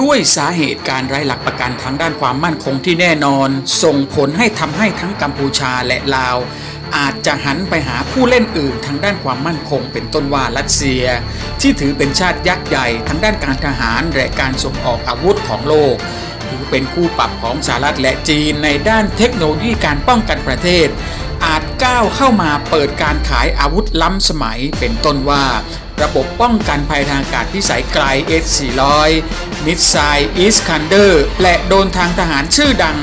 ด้วยสาเหตุการไร้หลักประกันทางด้านความมั่นคงที่แน่นอน ส่งผลให้ทำให้ทั้งกัมพูชาและลาว อาจจะหันไปหาผู้เล่นอื่นทางด้านความมั่นคง เป็นต้นว่ารัสเซีย ที่ถือเป็นชาติยักษ์ใหญ่ทางด้านการทหารและการส่งออกอาวุธของโลกถือเป็นคู่ปรับของสหรัฐและจีนในด้านเทคโนโลยีการป้องกันประเทศ อาจก้าวเข้ามาเปิดการขายอาวุธล้ำสมัยเป็นต้นว่า ระบบป้องกันภัยทางอากาศพิสัยไกล S-400 มิสไซล์อีสคันเดอร์และโดนทางทหารชื่อดัง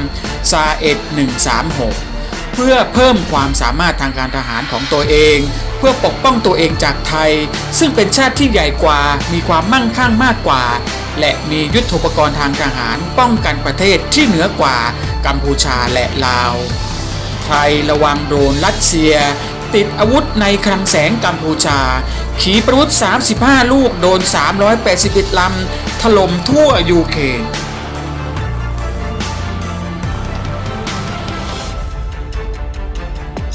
ซาเอ็ด136 เพื่อเพิ่มความสามารถทางการทหารของตัวเอง เพื่อปกป้องตัวเองจากไทย ซึ่งเป็นชาติที่ใหญ่กว่ามีความมั่งคั่งมากกว่า และมียุทโธปกรณ์ทางทหารป้องกันประเทศที่เหนือกว่ากัมพูชาและลาวไทยระวังโดรนรัสเซีย ติดอาวุธในคลังแสงกัมพูชา ขีปนาวุธ 35 ลูกโดน 381 ลำ ถล่มทั่วยูเครน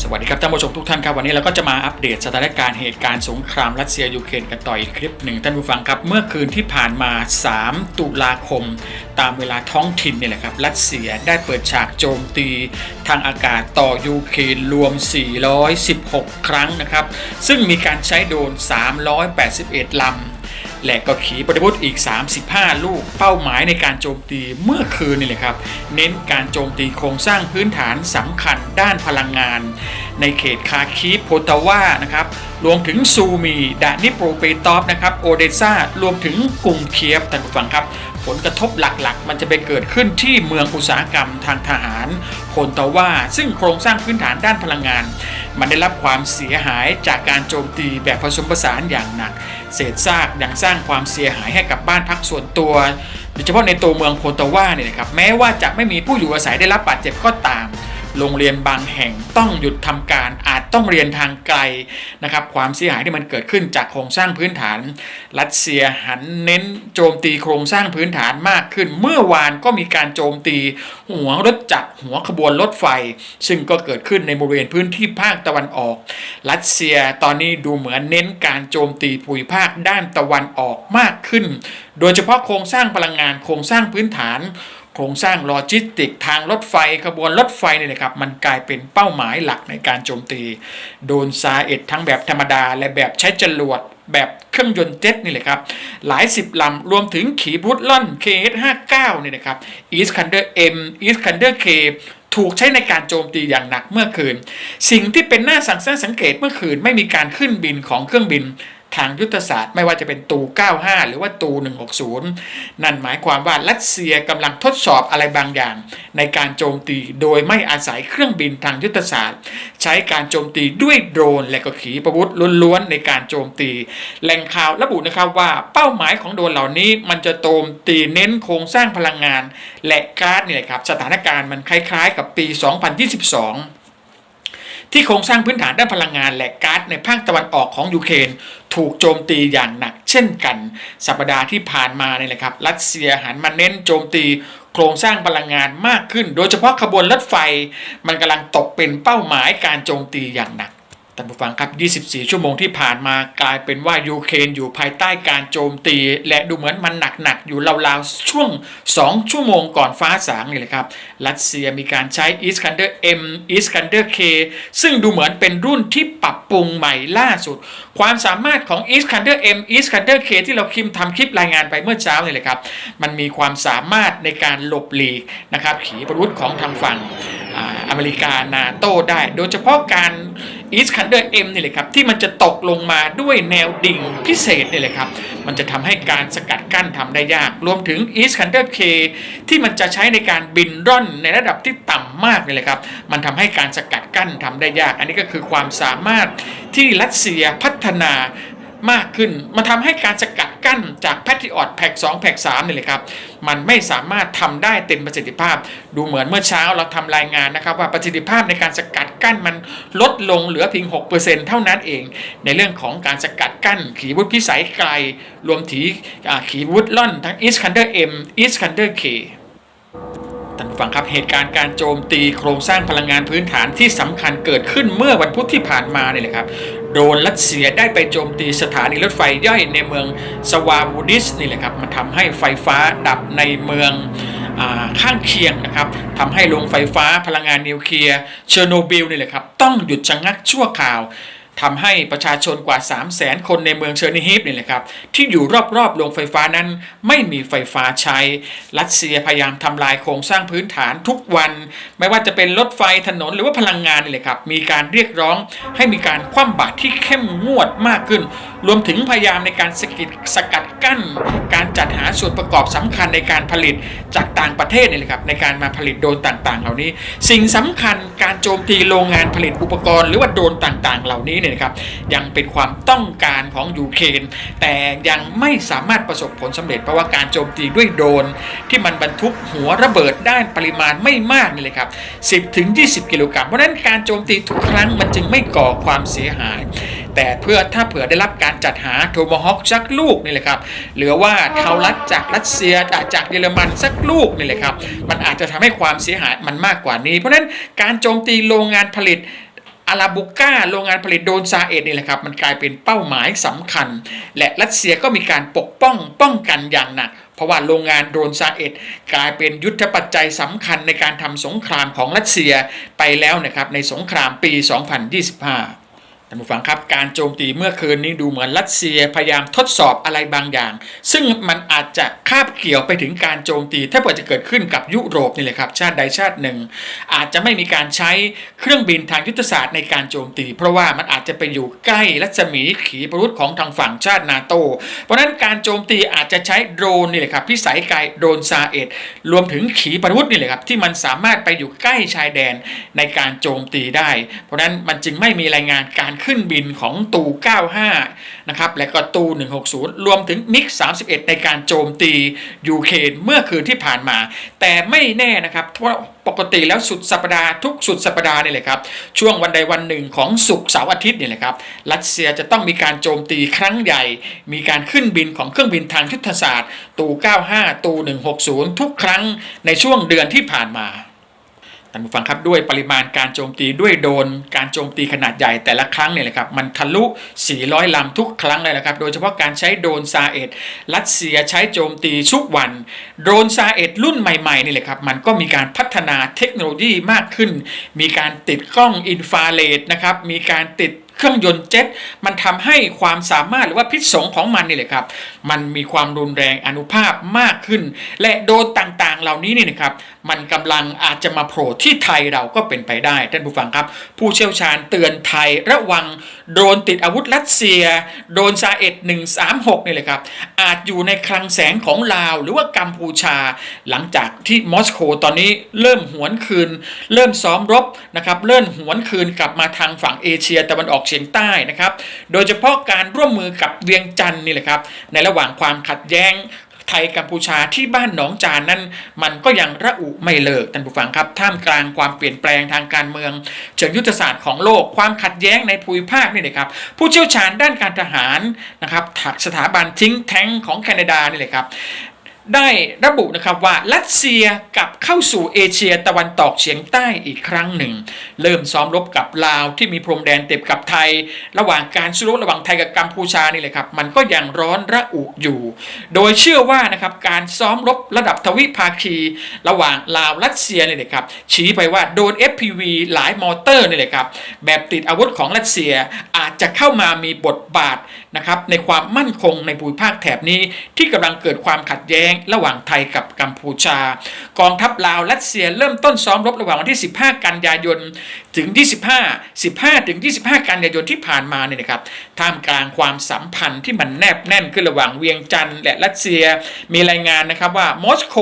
สวัสดีครับท่านผู้ชมทุกท่านครับวันนี้เราก็จะมาอัปเดตสถานการณ์เหตุการณ์สงครามรัสเซียยูเครนกันต่ออีกคลิปหนึ่งท่านผู้ฟังครับ เมื่อคืนที่ผ่านมา 3 ตุลาคม ตามเวลาท้องถิ่นเนี่ยแหละครับรัสเซียได้เปิดฉากโจมตีทางอากาศต่อยูเครนรวม 416 ครั้งนะครับ ซึ่งมีการใช้โดรน381 ลำ และก็ขีปนาวุธอีก 35 ลูก เป้าหมายในการโจมตีเมื่อคืนนี่แหละครับ เน้นการโจมตีโครงสร้างพื้นฐานสำคัญด้านพลังงาน ในเขตคาคีฟโพตาวานะครับรวมถึงซูมีดานิโปรเปตอฟนะครับโอเดซารวมถึงกรุงเคียฟท่านผู้ฟังครับ ผลกระทบหลักๆ มันจะไปเกิดขึ้นที่เมืองอุตสาหกรรมทางทหารโพนตาวาซึ่งโครงสร้างพื้นฐานด้านพลังงาน มันได้รับความเสียหายจากการโจมตีแบบผสมผสานอย่างหนัก เศษซากยังสร้างความเสียหายให้กับบ้านพักส่วนตัวโดยเฉพาะในตัวเมืองโพตาวาเนี่ยนะครับแม้ว่าจะไม่มีผู้อยู่อาศัยได้รับบาดเจ็บก็ตาม โรงเรียนบางแห่งต้องหยุดทำการอาจต้องเรียนทางไกลนะครับความเสียหายที่มันเกิดขึ้นจากโครงสร้างพื้นฐาน รัสเซียหันเน้นโจมตีโครงสร้างพื้นฐานมากขึ้น เมื่อวานก็มีการโจมตีหัวรถจักรหัวขบวนรถไฟ ซึ่งก็เกิดขึ้นในบริเวณพื้นที่ภาคตะวันออก รัสเซียตอนนี้ดูเหมือนเน้นการโจมตีภูมิภาคด้านตะวันออกมากขึ้น โดยเฉพาะโครงสร้างพลังงานโครงสร้างพื้นฐาน โครงสร้างโลจิสติกทางรถไฟขบวนรถไฟเนี่ยนะครับมันกลายเป็นเป้าหมายหลักในการโจมตี โดนซาเอ็ดทั้งแบบธรรมดา และแบบใช้จรวดแบบเครื่องยนต์เจ็ตนี่แหละครับ หลายสิบลำรวมถึงขีปนาวุธล่อน KH59 นี่นะครับอีสคันเดอร์เอ็มอีสคันเดอร์เคถูกใช้ในการโจมตีอย่างหนักเมื่อคืน สิ่งที่เป็นหน้าสังสังเกตเมื่อคืนไม่มีการขึ้นบินของเครื่องบิน ทางยุทธศาสตร์ ไม่ว่าจะเป็นตู 95 หรือว่าตู 160 นั่นหมายความว่ารัสเซียกำลังทดสอบอะไรบางอย่าง ในการโจมตีโดยไม่อาศัยเครื่องบินทางยุทธศาสตร์ ใช้การโจมตีด้วยโดรนและก็ขีปนาวุธล้วนๆ ในการโจมตี แหล่งข่าวระบุนะครับว่าเป้าหมายของโดรนเหล่านี้มันจะโจมตีเน้นโครงสร้างพลังงาน และก๊าซเนี่ยครับสถานการณ์มันคล้ายๆ กับปี 2022 ที่โครงสร้างพื้นฐานด้านพลังงานและก๊าซในภาคตะวันออกของยูเครนถูกโจมตีอย่างหนักเช่นกัน สัปดาห์ที่ผ่านมาเนี่ยแหละครับ รัสเซียหันมาเน้นโจมตีโครงสร้างพลังงานมากขึ้น โดยเฉพาะขบวนรถไฟ มันกำลังตกเป็นเป้าหมายการโจมตีอย่างหนัก ท่านผู้ฟังครับ 24 ชั่วโมงที่ผ่านมากลายเป็นว่ายูเครนอยู่ภายใต้การโจมตี และดูเหมือนมันหนักๆ อยู่ราวๆ ช่วง 2 ชั่วโมงก่อนฟ้าสางนี่แหละครับ รัสเซียมีการใช้อ Iskander M Iskander K ซึ่งดูเหมือนเป็นรุ่นที่ปรับปรุงใหม่ล่าสุด ความสามารถของอ Iskander M Iskander K ที่เราคิมทำคลิปรายงานไปเมื่อเช้านี่แหละครับ มันมีความสามารถในการหลบหลีกนะครับขีปนาวุธของทางฝั่ง อเมริกานาโต้ได้ โดยเฉพาะการอีสคันเดอร์เอ็มนี่แหละครับที่มันจะตกลงมาด้วยแนวดิ่งพิเศษนี่แหละครับมันจะทำให้การสกัดกั้นทำได้ยาก รวมถึงอีสคันเดอร์เคที่มันจะใช้ในการบินร่อนในระดับที่ต่ำมากนี่แหละครับมันทำให้การสกัดกั้นทำได้ยาก อันนี้ก็คือความสามารถที่รัสเซียพัฒนา มากขึ้น มันทำให้การสกัดกั้นจากแพทริออตแพ็ก2แพ็ก3นี่แหละครับ มันไม่สามารถทำได้เต็มประสิทธิภาพ ดูเหมือนเมื่อเช้าเราทำรายงานนะครับ ว่าประสิทธิภาพในการสกัดกั้นมันลดลงเหลือเพียง 6%เท่านั้นเอง ในเรื่องของการสกัดกั้น ขีวุธพิสัยไกล รวมถีอ่าขีวุธล่อนทั้ง Iskander M Iskander K ท่านผู้ผู้ ฟังครับเหตุการณ์การโจมตีโครงสร้างพลังงานพื้นฐานที่สำคัญเกิดขึ้นเมื่อวันพุธที่ผ่านมาเนี่ยแหละครับ โดนรัสเซียได้ไปโจมตีสถานีรถไฟย่อยในเมืองสวาบูดิสนี่แหละครับมันทำให้ไฟฟ้าดับในเมืองข้างเคียงนะครับทำให้โรงไฟฟ้าพลังงานนิวเคลียร์เชอร์โนบิลนี่แหละครับต้องหยุดชะงักชั่วคราว ทำให้ประชาชนกว่า 3 0 0แสนคนในเมืองเชอร์นิฮิฟนี่แหละครับ ที่อยู่รอบๆโรงไฟฟ้านั้นไม่มีไฟฟ้าใช้ รัสเซียพยายามทำลายโครงสร้างพื้นฐานทุกวัน ไม่ว่าจะเป็นรถไฟถนนหรือว่าพลังงานนี่แหละครับ มีการเรียกร้องให้มีการคว่ำบาตรที่เข้มงวดมากขึ้น รวมถึงพยายามในการสกิดสกัดกั้น การจัดหาส่วนประกอบสำคัญในการผลิตจากต่างประเทศนี่แหละครับในการมาผลิตโดรนต่างๆ เหล่านี้ สิ่งสำคัญการโจมตีโรงงานผลิตอุปกรณ์ หรือว่าโดรนต่างๆ เหล่านี้เนี่ยนะครับยังเป็นความต้องการของยูเครนแต่ยังไม่สามารถประสบผลสำเร็จเพราะว่าการโจมตีด้วยโดรนที่มันบรรทุกหัวระเบิดได้ปริมาณไม่มากนี่เลยครับ 10ถึง20 กิโลกรัมเพราะฉะนั้นการโจมตีทุกครั้งมันจึงไม่ก่อความเสียหาย แต่เพื่อถ้าเผื่อได้รับการจัดหาโทมฮอคสักลูกนี่แหละครับหรือว่าเทารัดจากรัสเซียจากเยอรมันสักลูกนี่แหละครับมันอาจจะทำให้ความเสียหายมันมากกว่านี้ เพราะฉะนั้นการโจมตีโรงงานผลิต อาราบุก้าโรงงานผลิตโดนซาเอตนี่แหละครับ มันกลายเป็นเป้าหมายสำคัญ และรัสเซียก็มีการปกป้องป้องกันอย่างหนัก เพราะว่าโรงงานโดนซาเอตกลายเป็นยุทธปัจจัยสำคัญในการทำสงครามของรัสเซียไปแล้วนะครับในสงครามปี 2025 ท่านผู้ฟังครับการโจมตีเมื่อคืนนี้ดูเหมือนรัสเซียพยายามทดสอบอะไรบางอย่าง ซึ่งมันอาจจะคาบเกี่ยวไปถึงการโจมตี ถ้าเกิดจะเกิดขึ้นกับยุโรปนี่แหละครับ ชาติใดชาติหนึ่ง อาจจะไม่มีการใช้เครื่องบินทางยุทธศาสตร์ในการโจมตี เพราะว่ามันอาจจะไปอยู่ใกล้รัศมีขีปนาวุธของทางฝั่งชาตินาโต เพราะนั้นการโจมตีอาจจะใช้โดรนนี่แหละครับพิสัยไกลโดรนซาเอ็ดรวมถึงขีปนาวุธนี่แหละครับที่มันสามารถไปอยู่ใกล้ชายแดนในการโจมตีได้ เพราะนั้นมันจึงไม่มีรายงานการขึ้นบินของตู 95 นะครับ และก็ตู 160 รวมถึงมิก 31 ในการโจมตียูเครนเมื่อคืนที่ผ่านมา แต่ไม่แน่นะครับเพราะปกติแล้วสุดสัปดาห์ทุกสุดสัปดาห์นี่แหละครับ ช่วงวันใดวันหนึ่งของศุกร์เสาร์อาทิตย์นี่แหละครับ รัสเซียจะต้องมีการโจมตีครั้งใหญ่ มีการขึ้นบินของเครื่องบินทางยุทธศาสตร์ ตู 95 ตู 160 ทุกครั้งในช่วงเดือนที่ผ่านมาานผู้ฟังครับด้วยปริมาณการโจมตีด้วยโดนการโจมตีขนาดใหญ่แต่ละครั้งเนี่ยแหละครับมันทะลุ 400 ลำทุกครั้งเลยนะครับ โดยเฉพาะการใช้โดนซาเอ็ดรัสเซียใช้โจมตีทุกวัน โดนซาเอ็ดรุ่นใหม่ๆนี่แหละครับมันก็มีการพัฒนาเทคโนโลยีมากขึ้น มีการติดกล้องอินฟราเรดนะครับมีการติด เครื่องยนต์เจ็ตมันทำให้ความสามารถหรือว่าพิษสงของมันนี่แหละครับ มันมีความรุนแรงอนุภาพมากขึ้น และโดนต่างๆ เหล่านี้นี่นะครับ มันกำลังอาจจะมาโผล่ที่ไทยเราก็เป็นไปได้ท่านผู้ฟังครับ ผู้เชี่ยวชาญเตือนไทยระวังโดนติดอาวุธรัสเซีย โดนซาเอ็ด136นี่เลยครับ อาจอยู่ในคลังแสงของลาว หรือว่ากัมพูชา หลังจากที่มอสโกตอนนี้เริ่มหวนคืน เริ่มซ้อมรบนะครับเริ่มหวนคืนกลับมาทางฝั่งเอเชียตะวันออกเฉียงใต้นะครับ โดยเฉพาะการร่วมมือกับเวียงจันทร์นี่แหละครับ ในระหว่างความขัดแย้งไทยกัมพูชาที่บ้านหนองจานนั้น มันก็ยังระอุไม่เลิกท่านผู้ฟังครับ ท่ามกลางความเปลี่ยนแปลงทางการเมือง เชิงยุทธศาสตร์ของโลกความขัดแย้งในภูมิภาคนี่นะครับ ผู้เชี่ยวชาญด้านการทหารนะครับถักสถาบันทิ้งแท้งของแคนาดานี่เลยครับ ได้ระบุนะครับว่ารัสเซียกลับเข้าสู่เอเชียตะวันตกเฉียงใต้อีกครั้งหนึ่ง เริ่มซ้อมรบกับลาวที่มีพรมแดนติดกับไทย ระหว่างการสู้รบระหว่างไทยกับกัมพูชานี่เลยครับ มันก็ยังร้อนระอุอยู่ โดยเชื่อว่านะครับการซ้อมรบระดับทวิภาคี ระหว่างลาวรัสเซียนี่เลยครับชี้ไปว่าโดน FPV หลายมอเตอร์นี่เลยครับแบบติดอาวุธของรัสเซียอาจจะเข้ามามีบทบาท นะครับในความมั่นคงในภูมิภาคแถบนี้ ที่กำลังเกิดความขัดแย้งระหว่างไทยกับกัมพูชา กองทัพลาวรัสเซียเริ่มต้นซ้อมรบระหว่างวันที่ 15 กันยายน ถึง 25 15 ถึง 25 กันยายนที่ผ่านมาเนี่ยนะครับท่ามกลางความสัมพันธ์ที่มันแนบแน่นขึ้นระหว่างเวียงจันทร์และรัสเซีย มีรายงานนะครับว่ามอสโก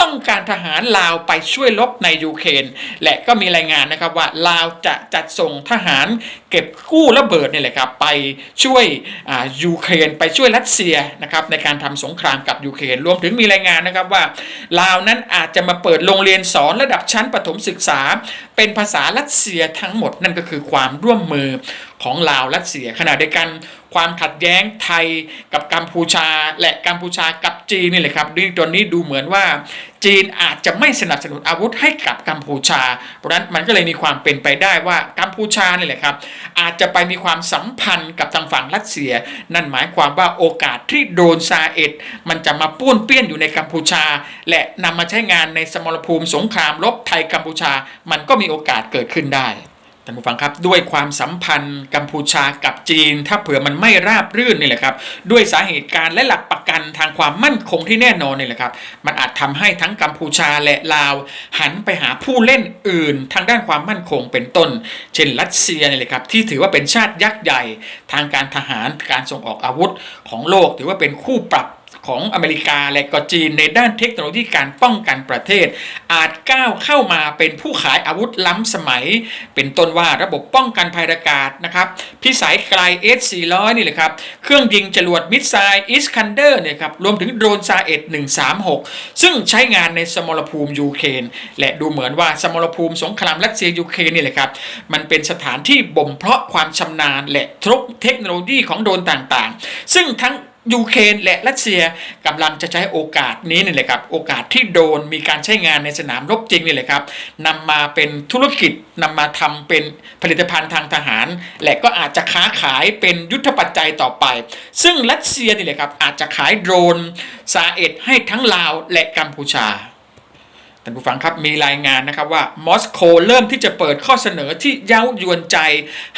ต้องการทหารลาวไปช่วยรบในยูเครนและก็มีรายงานนะครับว่าลาวจะจัดส่งทหารเก็บกู้ระเบิดนี่แหละครับไปช่วยยูเครนไปช่วยรัสเซียนะครับในการทำสงครามกับยูเครนรวมถึงมีรายงานนะครับว่าลาวนั้นอาจจะมาเปิดโรงเรียนสอนระดับชั้นประถมศึกษา เป็นภาษารัสเซียทั้งหมดนั่นก็คือความร่วมมือ ของลาวรัสเซีย ขณะเดียวกันความขัดแย้งไทยกับกัมพูชา และกัมพูชากับจีนนี่แหละครับดีตอนนี้ดูเหมือนว่า จีนอาจจะไม่สนับสนุนอาวุธให้กับกัมพูชา เพราะนั้นมันก็เลยมีความเป็นไปได้ว่ากัมพูชานี่แหละครับ อาจจะไปมีความสัมพันธ์กับทางฝั่งรัสเซีย นั่นหมายความว่าโอกาสที่โดนซาเอ็ดมันจะมาป้วนเปี้ยนอยู่ในกัมพูชา และนำมาใช้งานในสมรภูมิสงครามรบไทยกัมพูชา มันก็มีโอกาสเกิดขึ้นได้ ท่านผู้ฟังครับด้วยความสัมพันธ์กัมพูชากับจีน ถ้าเผื่อมันไม่ราบรื่นนี่แหละครับ ด้วยสาเหตุการณ์และหลักประกันทางความมั่นคงที่แน่นอนนี่แหละครับ มันอาจทำให้ทั้งกัมพูชาและลาว หันไปหาผู้เล่นอื่น ทางด้านความมั่นคงเป็นต้น เช่นรัสเซียนี่แหละครับที่ถือว่าเป็นชาติยักษ์ใหญ่ ทางการทหารการส่งออกอาวุธของโลก ถือว่าเป็นคู่ปรับ ของอเมริกาและก็จีนในด้านเทคโนโลยีการป้องกันประเทศ อาจก้าวเข้ามาเป็นผู้ขายอาวุธล้ำสมัย เป็นต้นว่าระบบป้องกันภัยอากาศนะครับพิสัยไกล S400 นี่แหละครับเครื่องยิงจรวดมิสไซล์อิสคันเดอร์เนี่ยครับรวมถึงโดรนซาเอ็ด136 ซึ่งใช้งานในสมรภูมิยูเครนและดูเหมือนว่าสมรภูมิสงครามรัสเซียยูเครนนี่แหละครับมันเป็นสถานที่บ่มเพาะความชำนาญและทรุกเทคโนโลยีของโดรนต่างๆ ซึ่งทั้ง ยูเครนและรัสเซียกำลังจะใช้โอกาสนี้นี่แหละครับ โอกาสที่โดนมีการใช้งานในสนามรบจริงนี่แหละครับนำมาเป็นธุรกิจนำมาทำเป็นผลิตภัณฑ์ทางทหาร และก็อาจจะค้าขายเป็นยุทธปัจจัยต่อไป ซึ่งรัสเซียนี่แหละครับอาจจะขายโดรนซาเอ็ดให้ทั้งลาวและกัมพูชา ท่านผู้ฟังครับมีรายงานนะครับว่ามอสโกเริ่มที่จะเปิดข้อเสนอที่เย้ายวนใจ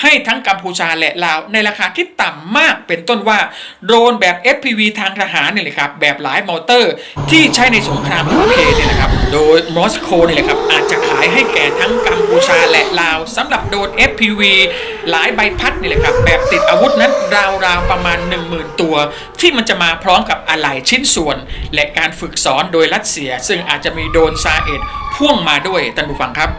ให้ทั้งกัมพูชาและลาวในราคาที่ต่ำมากเป็นต้นว่าโดรนแบบ FPV ทางทหารเนี่ยแหละครับแบบหลายมอเตอร์ ที่ใช้ในสงครามยูเครนเนี่ยนะครับโดยมอสโกเนี่ยแหละครับอาจจะขายให้แก่ทั้งกัมพูชาและลาวสำหรับโดรน FPV หลายใบพัดนี่แหละครับแบบติดอาวุธนั้นราวๆประมาณ 10,000 ตัว ที่มันจะมาพร้อมกับอะไหล่ชิ้นส่วน และการฝึกสอนโดยรัสเซีย ซึ่งอาจจะมีโดรนซาเอ็ดพ่วงมาด้วยท่านผู้ฟังครับ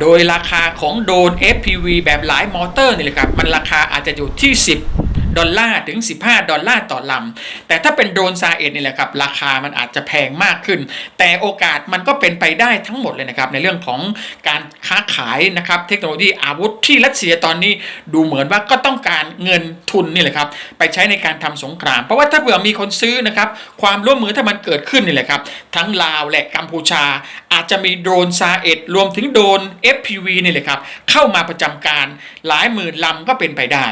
โดยราคาของโดน FPV แบบหลายมอเตอร์นี่แหละครับ มันราคาอาจจะอยู่ที่ 10 ดอลลาร์ถึง 15 ดอลลาร์ต่อลำ แต่ถ้าเป็นโดรนซาเอ็ดนี่แหละครับราคามันอาจจะแพงมากขึ้น แต่โอกาสมันก็เป็นไปได้ทั้งหมดเลยนะครับในเรื่องของการค้าขายนะครับเทคโนโลยีอาวุธที่รัสเซียตอนนี้ดูเหมือนว่าก็ต้องการเงินทุนนี่แหละครับไปใช้ในการทำสงคราม เพราะว่าถ้าเผื่อมีคนซื้อนะครับความร่วมมือถ้ามันเกิดขึ้นนี่แหละครับทั้งลาวและกัมพูชา อาจจะมีโดรนซาเอ็ดรวมถึงโดรน FPV นี่แหละครับเข้ามาประจำการหลายหมื่นลำก็เป็นไปได้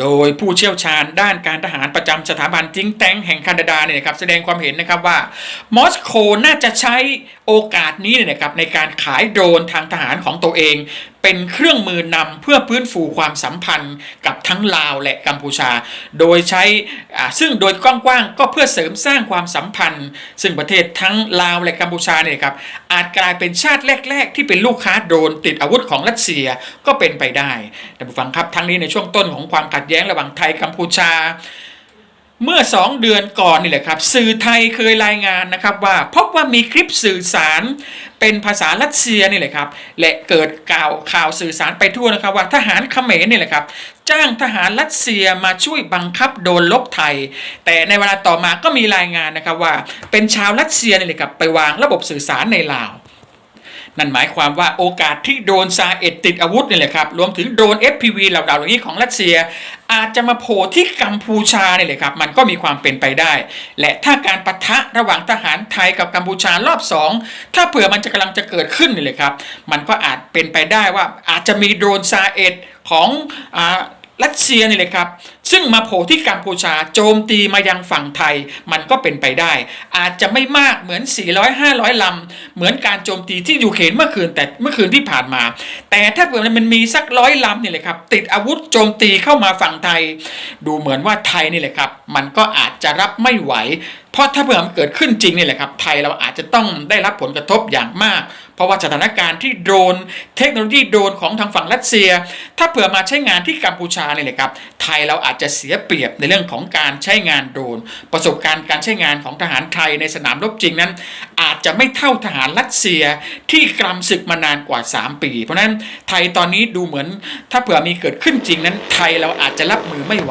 โดยผู้เชี่ยวชาญด้านการทหารประจำสถาบันทิงแตงแห่งแคนาดาเนี่ยครับแสดงความเห็นนะครับว่า มอสโกน่าจะใช้โอกาสนี้เนี่ยนะครับในการขายโดรนทางทหารของตัวเอง เป็นเครื่องมือนำเพื่อพื้นฟูความสัมพันธ์กับทั้งลาวและกัมพูชา โดยใช้อ่าซึ่งโดยกว้างๆก็เพื่อเสริมสร้างความสัมพันธ์ ซึ่งประเทศทั้งลาวและกัมพูชาเนี่ยครับอาจกลายเป็นชาติแรก ๆ ที่เป็นลูกค้าโดรนติดอาวุธของรัสเซียก็เป็นไปได้ท่านผู้ฟังครับทั้งนี้ในช่วงต้นของความขัดแย้งระหว่างไทยกัมพูชา เมื่อ 2 เดือนก่อนนี่แหละครับ สื่อไทยเคยรายงานนะครับว่าพบว่ามีคลิปสื่อสารเป็นภาษารัสเซียนี่แหละครับและเกิดข่าวข่าวสื่อสารไปทั่วนะครับว่าทหารเขมรนี่แหละครับจ้างทหารรัสเซียมาช่วยบังคับโดนลบไทย แต่ในเวลาต่อมาก็มีรายงานนะครับว่า เป็นชาวรัสเซียนี่แหละครับไปวางระบบสื่อสารในลาวนั่นหมายความว่าโอกาสที่โดนซาเอ็ดติดอาวุธนี่แหละครับ รวมถึงโดน FPV เหล่าๆเหล่านี้ของรัสเซีย อาจจะมาโผล่ที่กัมพูชาเนี่ยเลยครับมันก็มีความเป็นไปได้ และถ้าการปะทะระหว่างทหารไทยกับกัมพูชารอบสองถ้าเผื่อมันจะกำลังจะเกิดขึ้นนี่เลยครับ มันก็อาจเป็นไปได้ว่าอาจจะมีโดรนซาเอ็ดของอ่ารัสเซียนี่เลยครับ ซึ่งมาโผล่ที่กัมพูชาโจมตีมายังฝั่งไทยมันก็เป็นไปได้ อาจจะไม่มากเหมือน 400-500 ลำ เหมือนการโจมตีที่ยูเครนเมื่อคืนแต่เมื่อคืนที่ผ่านมา แต่ถ้าเผื่อมันมีสักร้อยลำนี่เลยครับ ติดอาวุธโจมตีเข้ามาฝั่งไทย ดูเหมือนว่าไทยนี่แหละครับ มันก็อาจจะรับไม่ไหว เพราะถ้าเผื่อมันเกิดขึ้นจริงนี่แหละครับ ไทยเราอาจจะต้องได้รับผลกระทบอย่างมาก เพราะว่าสถานการณ์ที่โดรนเทคโนโลยีโดรนของทางฝั่งรัสเซีย ถ้าเผื่อมาใช้งานที่กัมพูชาเนี่ยเลยครับ ไทยเราอาจจะเสียเปรียบในเรื่องของการใช้งานโดรน ประสบการณ์การใช้งานของทหารไทยในสนามรบจริงนั้น อาจจะไม่เท่าทหารรัสเซียที่กรำศึกมานานกว่า 3 ปี เพราะฉะนั้นไทยตอนนี้ดูเหมือนถ้าเผื่อมีเกิดขึ้นจริงนั้น ไทยเราอาจจะรับมือไม่ไหว